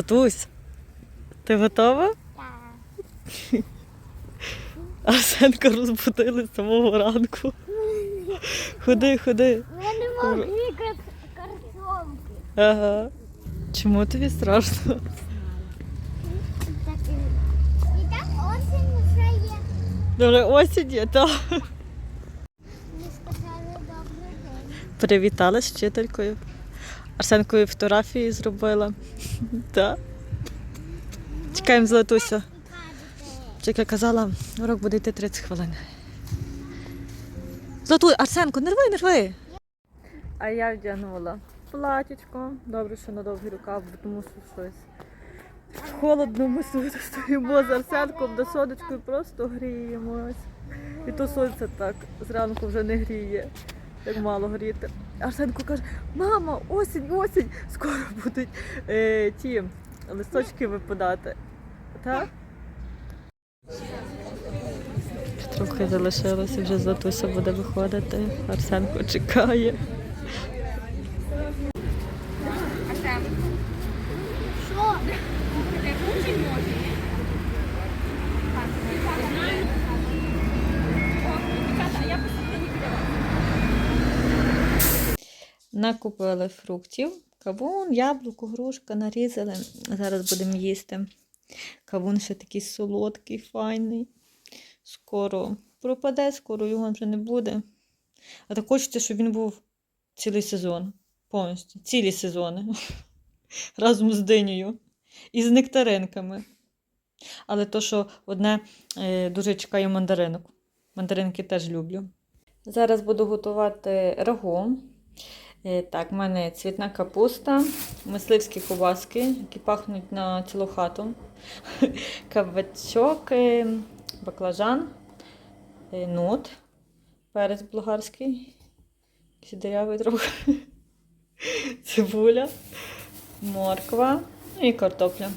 Златусь, ти готова? Так. Арсенка розбудили з самого ранку. Ходи, ходи. Мене мокрі картонки. Ага. Чому тобі страшно? І- так осінь вже є. Дуже осінь є, так. Мені сказали добрий день. Привітала з вчителькою. Арсенкою фотографії зробила. Так. Чекаємо Златусю. І Чекай, казала, урок буде йти 30 хвилин. Златуй, Арсенко, не рви, не рви. А я вдягнула платічко. Добре, що на довгий рукав, бо тому що щось. Холодно ми стоїмо з Арсенком до сонечкою, просто гріємось. І то сонце так зранку вже не гріє, як мало гріти. Арсенко каже, мама, осінь, осінь, скоро будуть е, ті листочки випадати. Так? Трохи залишилося, вже Златуся буде виходити. Арсенко чекає. Що? Накупили фруктів. Кавун, яблуко, грушка нарізали. Зараз будемо їсти. Кавун ще такий солодкий, файний. Скоро пропаде, скоро його вже не буде. А так хочеться, щоб він був цілий сезон. Повністю. Цілі сезони. Разом з динею. І з нектаринками. Але то, що одне е, дуже чекаю мандаринок. Мандаринки теж люблю. Зараз буду готувати рагу. Е, Так, в мене цвітна капуста, мисливські ковбаски, які пахнуть на цілу хату. Кабачок, е, баклажан, е, нут, перець болгарський, сідерявий дерявий трохи, цибуля, морква і картопля.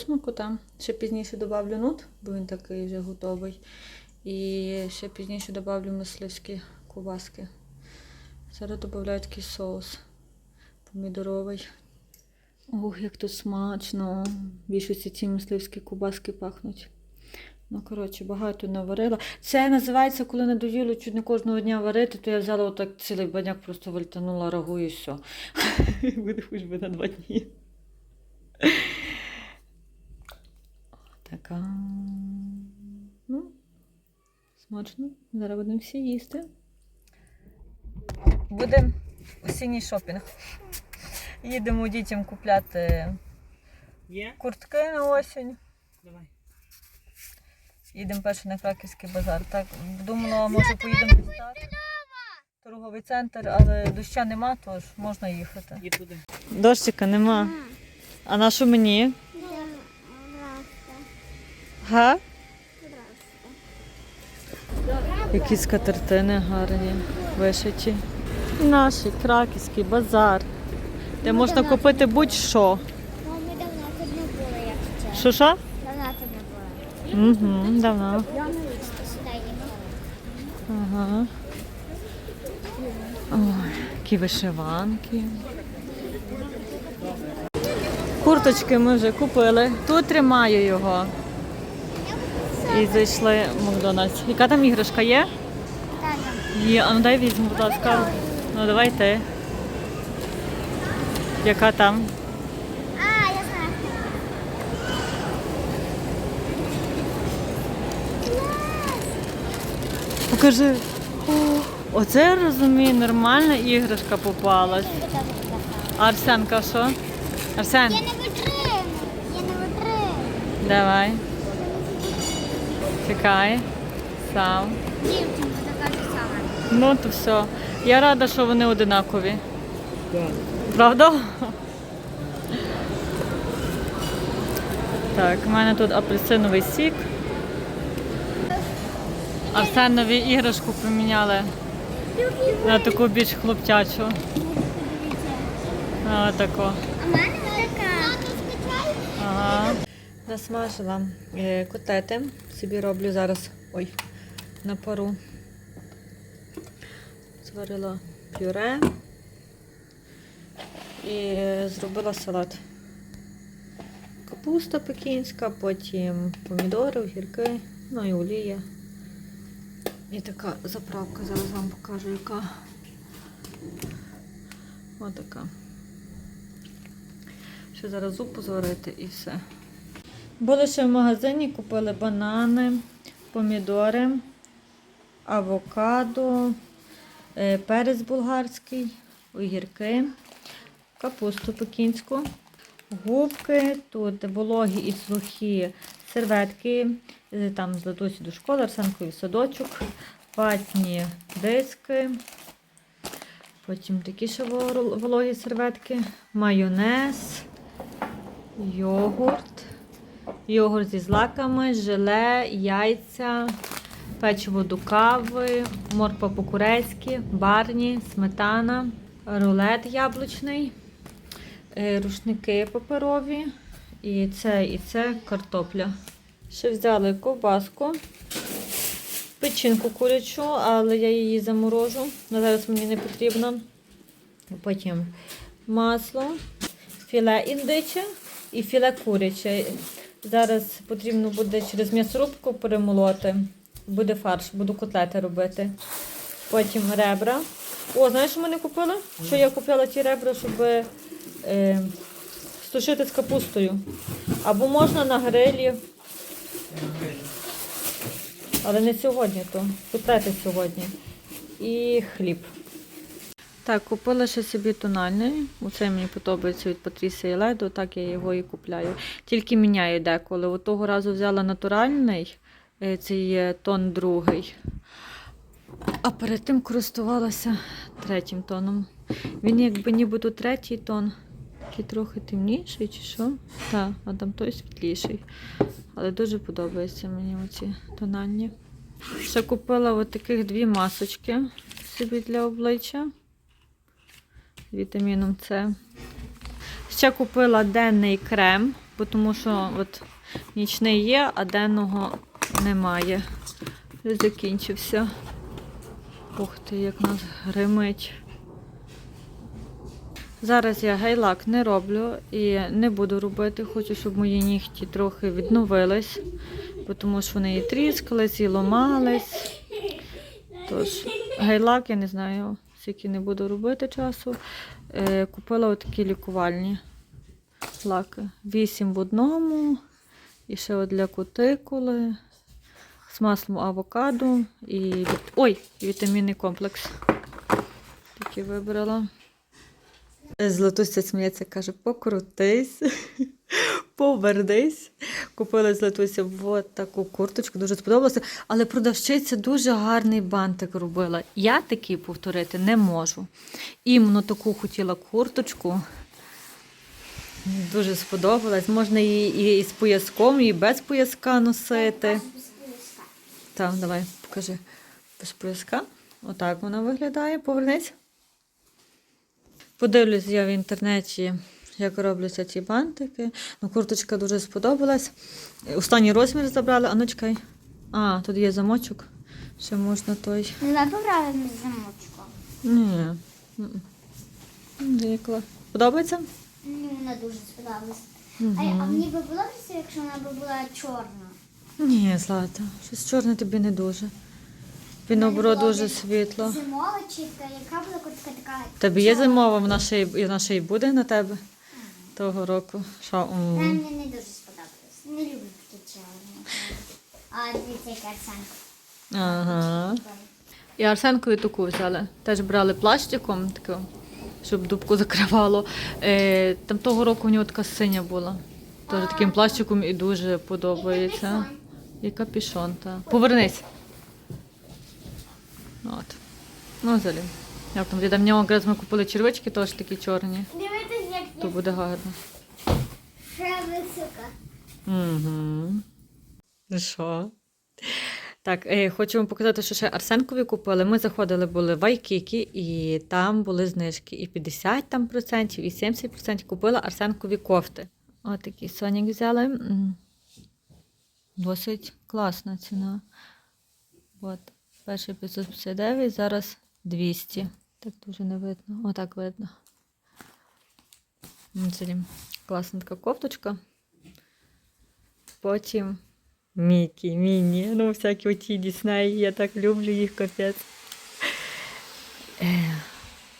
Буде смакота. Ще пізніше додавлю нут, бо він такий вже готовий. І ще пізніше додавлю мисливські ковбаски. Зараз додаю такий соус помідоровий. Ох, як тут смачно. Більшості ці мисливські ковбаски пахнуть. Ну, коротше, багато наварила. Це називається, коли надоїло чуть не кожного дня варити, то я взяла отак цілий баняк, просто вальтанула рагу і все. Буде хоч би на два дні. Така. Ну, смачно. Зараз будемо всі їсти. Буде осінній шопінг. Їдемо дітям купляти куртки на осінь. Давай. Їдемо перше на Краківський базар. Так, думала, може поїдемо так. Торговий центр, але доща нема, тож можна їхати. Дощика нема. А на що мені? Га? Якісь катертини гарні, вишиті. Наш краківський базар, де можна купити будь-що. Ну, ми давно тут не були, як Що чесно. що? Давно тут не були. Угу, давно. Ага. Ой, які вишиванки. Курточки ми вже купили. Тут тримаю його. І зайшли в Макдональдс. Яка там іграшка є? Є, а ну дай візьму, будь ласка. Ну давай ти. Яка там? А, я знаю. Покажи. О, Оце я розумію, нормальна іграшка попалась. А Арсенка що? Арсен, Я не витримую. Я не витримую. давай. Чекай. Сам. Дівчинка така ж сама. Ну то все. Я рада, що вони одинакові. Правда? Так, у мене тут апельсиновий сік. Арсенові іграшку поміняли на таку більш хлопчачу. А, таку. А в мене така. Ага. Насмажила е, котлети. Собі роблю зараз ой, на пару. Зварила пюре і зробила салат. Капуста пекінська, потім помідори, огірки, ну і олія. І така заправка, зараз вам покажу, яка. Отака. Ще зараз зупу зварити і все. Були ще в магазині, купили банани, помідори, авокадо, е, перець болгарський, огірки, капусту пекінську, губки, тут вологі і сухі серветки, е, там з Латусі до школи, Арсенкові садочок, ватні диски, потім такі ще вологі серветки, майонез, йогурт. Йогурт зі злаками, желе, яйця, печиво до кави, морква по-курецьки, барні, сметана, рулет яблучний, е, рушники паперові, і це, і це картопля. Ще взяли ковбаску, печінку курячу, але я її заморожу. На зараз мені не потрібно. Потім масло, філе індиче і філе куряче. Зараз потрібно буде через м'ясорубку перемолоти. Буде фарш, буду котлети робити. Потім ребра. О, знаєш, що ми не купили? Що я купила ті ребра, щоб е, сушити з капустою. Або можна на грилі. Але не сьогодні, то котлети сьогодні. І хліб. Так, купила ще собі тональний. Оцей мені подобається від Патрісії Ледо, так я його і купляю. Тільки міняю деколи. От того разу взяла натуральний, е, це є тон другий. А перед тим користувалася третім тоном. Він якби нібито третій тон, такий трохи темніший чи що. Так, а там той світліший. Але дуже подобаються мені оці тональні. Ще купила от таких дві масочки собі для обличчя вітаміном С. Ще купила денний крем, бо тому що от нічний є, а денного немає. Закінчився. Ух ти, як нас гримить. Зараз я гейлак не роблю і не буду робити. Хочу, щоб мої нігті трохи відновились, тому що вони і тріскались, і ломались. Тож, гейлак, я не знаю, скільки не буду робити часу. Е, купила отакі лікувальні лаки. Вісім в одному. І ще для кутикули. З маслом авокадо і ой, вітамінний комплекс. Такі вибрала. Златуся сміється, каже, покрутись, повернись. Купила Златуся от таку курточку, дуже сподобалося. Але продавщиця дуже гарний бантик робила. Я такий повторити не можу. Іменно таку хотіла курточку. Дуже сподобалась. Можна її і з пояском, і без пояска носити. Так, давай, покажи. Без пояска. Отак вона виглядає. Повернись. Подивлюсь я в інтернеті, як робляться ці бантики. Ну, курточка дуже сподобалась. Останній розмір забрали. А ну чекай. А, тут є замочок. Ще можна той. Ну, давай поправимо замочку. Ні. Дикла. Подобається? Ну, вона дуже сподобалась. А, а мені би подобається, якщо вона б була чорна. Ні, Злата. Щось чорне тобі не дуже. Тобі наоборот дуже світло. Зимова чи яка була куртка така? Тобі є зимова, вона ще й, вона ще й буде на тебе того року. Що? Мені не дуже сподобалась. Не люблю такі чорні. А дивіться, яка Арсенка. Ага. І Арсенкові таку взяли. Теж брали пластиком, таку, щоб дубку закривало. Е, там того року у нього така синя була. Теж таким пластиком і дуже подобається. І капішон, так. Повернись. От. Ну, взагалі. Як там для нього якраз ми купили червички, теж такі чорні. То буде гарно. ще висока. Угу. Ну що? Так, е, хочу вам показати, що ще Арсенкові купили. Ми заходили були в Айкікі, і там були знижки. І 50 там процентів, і 70 процентів купила Арсенкові кофти. Ось такий Сонік взяли. Досить класна ціна. От. Перший 559, зараз 200. Так дуже не видно. Отак видно. Класна така кофточка. Потім Мікі, Міні, ну всякі оті Діснеї, я так люблю їх капець. Е,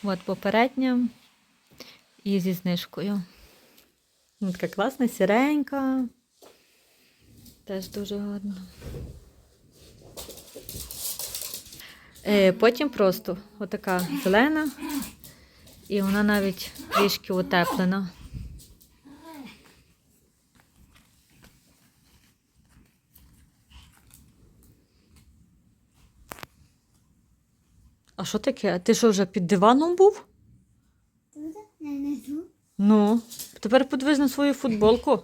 от попередня і зі знижкою. Ну, така класна, сіренька. Теж дуже гарно. Е, потім просто отака зелена, і вона навіть трішки утеплена. А що таке? А Ти що вже під диваном був? Тут. Ну, тепер подивись на свою футболку.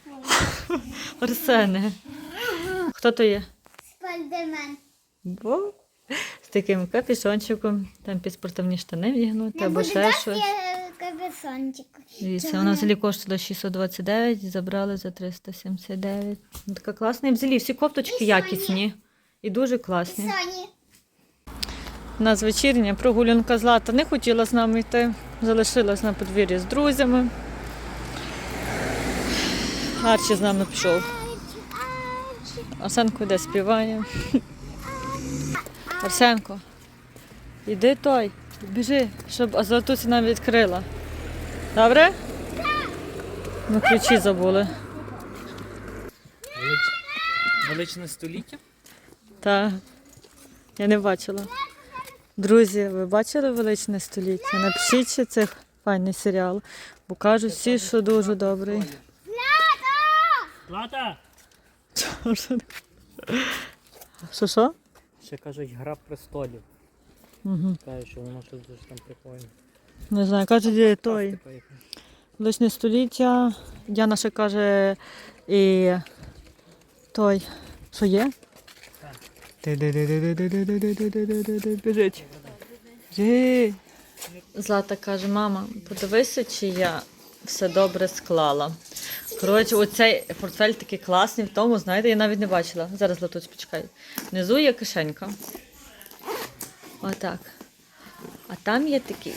Арсене. Хто то є? Спайдермен. Бо з таким капюшончиком, там під спортивні штани вдягнути, або ще щось. Дивіться, вона взагалі коштувала 629, забрали за 379. Ну, Така класна. І взагалі всі кофточки І якісні. І дуже класні. Соні. У нас вечірня прогулянка Злата не хотіла з нами йти. Залишилась на подвір'ї з друзями. Арчі з нами пішов. Арсенко йде співає. Арсенко, іди той, біжи, щоб Златуся нам відкрила. Добре? Ми ключі забули. Велич... Величне століття? Так, я не бачила. Друзі, ви бачили величне століття? Напишіть, чи це файний серіал, бо кажуть всі, що дуже добрий. Лата! Що що? Ще кажуть, гра престолів. Угу. Кажуть, що воно щось дуже там прикольне. Не знаю, кажуть, є той величне століття. Діана ще каже і той. Що є? Біжить. Злата каже, мама, подивися, чи я все добре склала. Коротше, оцей портфель такий класний, в тому, знаєте, я навіть не бачила. Зараз Златусь, почекай. Внизу є кишенька. Отак. А там є такий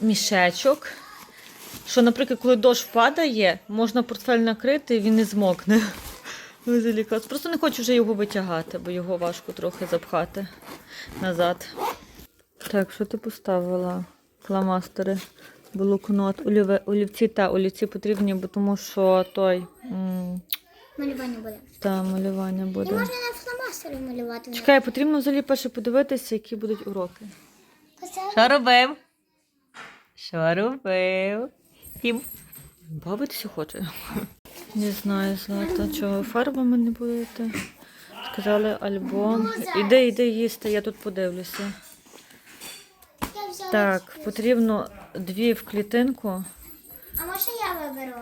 мішечок, що, наприклад, коли дощ падає, можна портфель накрити і він не змокне. Ну. Просто не хочу вже його витягати, бо його важко трохи запхати назад. Так, що ти поставила? Фломастери, блокнот, оліве, олівці та олівці потрібні, бо тому що той м, Малювання буде. та малювання І буде. можна на фломастері малювати. Чекай, потрібно взагалі перше подивитися, які будуть уроки. Оце Що робив? Що робив? Хім. Бавитися хоче. Не знаю, Злата, чого фарбами не будете. Сказали альбом. Іди, іди їсти, я тут подивлюся. Так, потрібно дві в клітинку. А можна я виберу?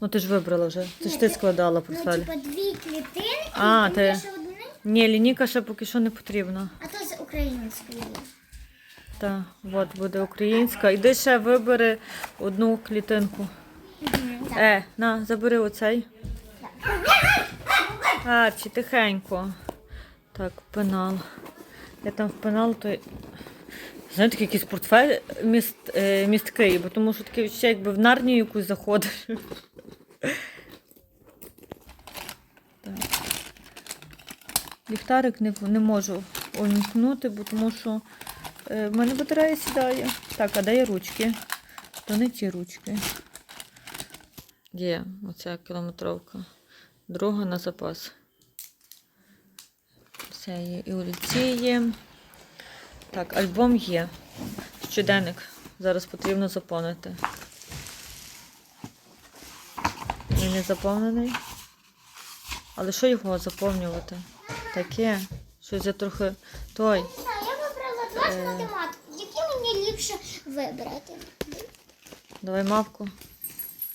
Ну ти ж вибрала вже. Це ж ти складала Ну, портфель. типа дві клітинки, А, і ти- ще одну, Ні, лінійка ще поки що не потрібна. а то з української. Так, от буде українська. Іди ще вибери одну клітинку. Мгм, так. Е, на, забери оцей. А, чи тихенько. Так, пенал. Я там в пенал, то. Знаєте, якийсь портфель міст, е, місткий, бо тому що таке відчуття, якби в нарнію якусь заходиш. Так. Ліхтарик не, не можу увімкнути, бо тому що е, в мене батарея сідає. Так, а де є ручки? То не ті ручки. Є оця кілометровка. Друга на запас. Все є і олівці є. Так, альбом є. Щоденник. Зараз потрібно заповнити. Він не заповнений. Але що його заповнювати? Таке. Щось я трохи той. Я вибрала два з математики. Які мені ліпше вибрати? Давай мавку.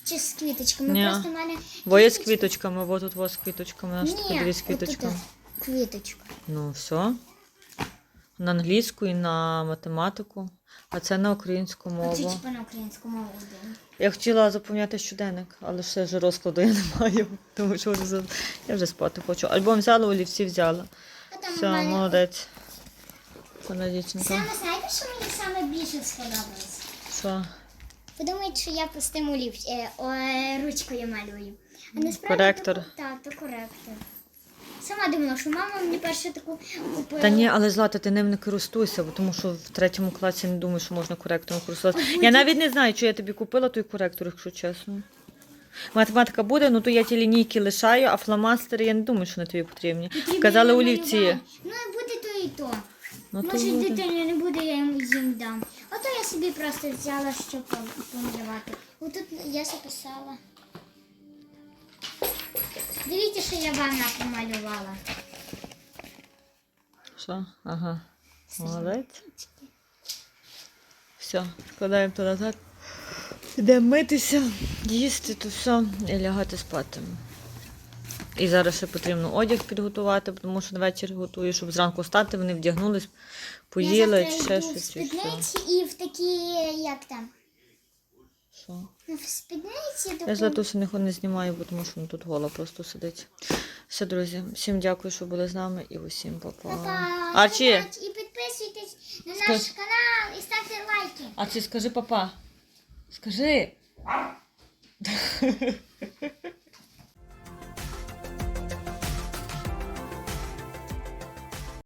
Чи з квіточками? Ні. Просто в мене Во є з квіточками, во тут во з квіточками. Ні, дві з квіточками. Квіточка. Ну, все. На англійську і на математику, а це на українську мову. типу на українську мову йде. Я хотіла заповняти щоденник, але ще вже розкладу я не маю, тому що вже, я вже спати хочу. Альбом взяла, олівці взяла. Все, мене молодець. Саме знаєте, що мені саме більше сподобалось? Що? Подумають, що я пустим олів, е, о, ручкою малюю. А насправді Коректор. То, так, то коректор. Сама думала, що мама мені перше таку купила. Та ні, але Злата, ти ним не користуйся, бо тому що в третьому класі не думаю, що можна коректором користуватися. Я навіть не знаю, чи я тобі купила той коректор, якщо чесно. Математика буде, ну то я ті лінійки лишаю, а фломастери я не думаю, що вони тобі потрібні. Потрібно Казали я олівці. малювала. Ну, буде то і то. Ну, то Може, буде. дитині не буде, я їм їм дам. Ото я собі просто взяла, щоб пом- помалювати. Отут я записала. Дивіться, що я вам помалювала. Що? Ага. Молодець. Все, складаємо то назад. Йдемо митися, їсти, то все, і лягати спати. І зараз ще потрібно одяг підготувати, тому що на вечір готую, щоб зранку встати, вони вдягнулись, поїли, чи ще в щось. все. спідниці і в такі, як там, Що? ну, в спідниці Я таку. з Латусі не, не знімаю, бо тому що тут гола просто сидить. Все, друзі, всім дякую, що були з нами і усім па-па. Па-па. Арчі, І підписуйтесь на наш Скаж- канал і ставте лайки. Арчі, скажи папа. Скажи.